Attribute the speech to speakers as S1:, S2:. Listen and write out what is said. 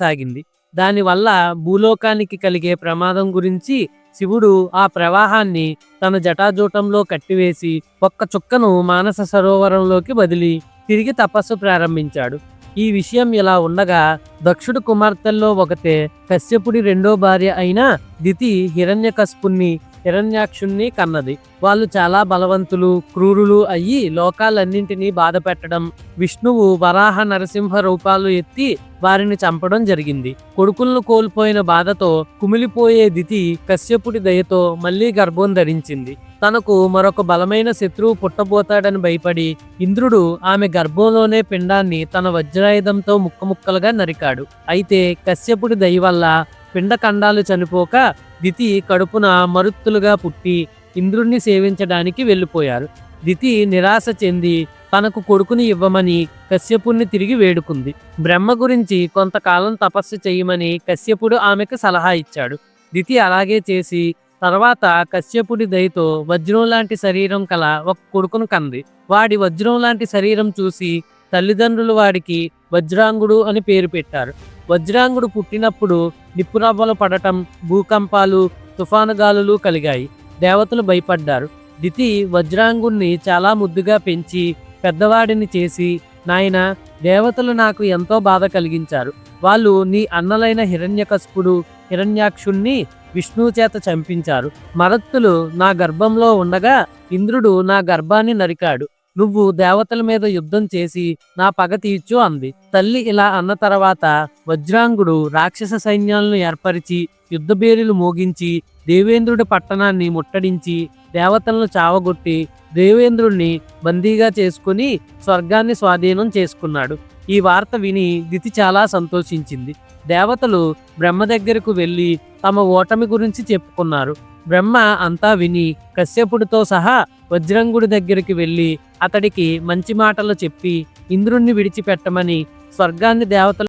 S1: సాగింది దానివల్ల భూలోకానికి కలిగే ప్రమాదం గురించి శివుడు ఆ ప్రవాహాన్ని తన జటాజూటంలో కట్టివేసి ఒక్క చుక్కను మానస సరోవరంలోకి వదిలి తిరిగి తపస్సు ప్రారంభించాడు. ఈ విషయం ఇలా ఉండగా దక్షుడు కుమార్తెల్లో ఒకతే కశ్యపుడి రెండో భార్య అయిన దితి హిరణ్యకస్పుణ్ణి హిరణ్యాక్షుణ్ణి కన్నది. వాళ్ళు చాలా బలవంతులు క్రూరులు అయ్యి లోకాలన్నింటినీ బాధ పెట్టడం విష్ణువు వరాహ నరసింహ రూపాలు ఎత్తి వారిని చంపడం జరిగింది. కొడుకులను కోల్పోయిన బాధతో కుమిలిపోయే దితి కశ్యపుడి దయతో మళ్ళీ గర్భం ధరించింది. తనకు మరొక బలమైన శత్రువు పుట్టబోతాడని భయపడి ఇంద్రుడు ఆమె గర్భంలోనే పిండాన్ని తన వజ్రాయుధంతో ముక్కముక్కలుగా నరికాడు. అయితే కశ్యపుడి దయ వల్ల పిండఖండాలు చనిపోక దితి కడుపున మరుత్తులుగా పుట్టి ఇంద్రుణ్ణి సేవించడానికి వెళ్ళిపోయారు. దితి నిరాశ చెంది తనకు కొడుకుని ఇవ్వమని కశ్యపుణ్ణి తిరిగి వేడుకుంది. బ్రహ్మ గురించి కొంతకాలం తపస్సు చేయమని కశ్యపుడు ఆమెకు సలహా ఇచ్చాడు. దితి అలాగే చేసి తర్వాత కశ్యపుడి దయతో వజ్రం లాంటి శరీరం కల ఒక కొడుకును కంది. వాడి వజ్రం లాంటి శరీరం చూసి తల్లిదండ్రులు వాడికి వజ్రాంగుడు అని పేరు పెట్టారు. వజ్రాంగుడు పుట్టినప్పుడు నిప్పురవ్వలు పడటం భూకంపాలు తుఫాను గాలులు కలిగాయి. దేవతలు భయపడ్డారు. దితి వజ్రాంగుణ్ణి చాలా ముద్దుగా పెంచి పెద్దవాడిని చేసి నాయన దేవతలు నాకు ఎంతో బాధ కలిగించారు. వాళ్ళు నీ అన్నలైన హిరణ్యకశపుడు హిరణ్యాక్షుణ్ణి విష్ణువు చేత చంపించారు. మరత్తులు నా గర్భంలో ఉండగా ఇంద్రుడు నా గర్భాన్ని నరికాడు. నువ్వు దేవతల మీద యుద్ధం చేసి నా పగ తీర్చు అంది. తల్లి ఇలా అన్న తర్వాత వజ్రాంగుడు రాక్షస సైన్యాలను ఏర్పరిచి యుద్ధబేరీలు మోగించి దేవేంద్రుడి పట్టణాన్ని ముట్టడించి దేవతలను చావగొట్టి దేవేంద్రుణ్ణి బందీగా చేసుకుని స్వర్గాన్ని స్వాధీనం చేసుకున్నాడు. ఈ వార్త విని దితి చాలా సంతోషించింది. దేవతలు బ్రహ్మ దగ్గరకు వెళ్ళి తమ ఓటమి గురించి చెప్పుకున్నారు. బ్రహ్మ అంతా విని కశ్యపుడితో సహా వజ్రంగుడి దగ్గరికి వెళ్ళి అతడికి మంచి మాటలు చెప్పి ఇంద్రుణ్ణి విడిచిపెట్టమని స్వర్గాన్ని దేవతలు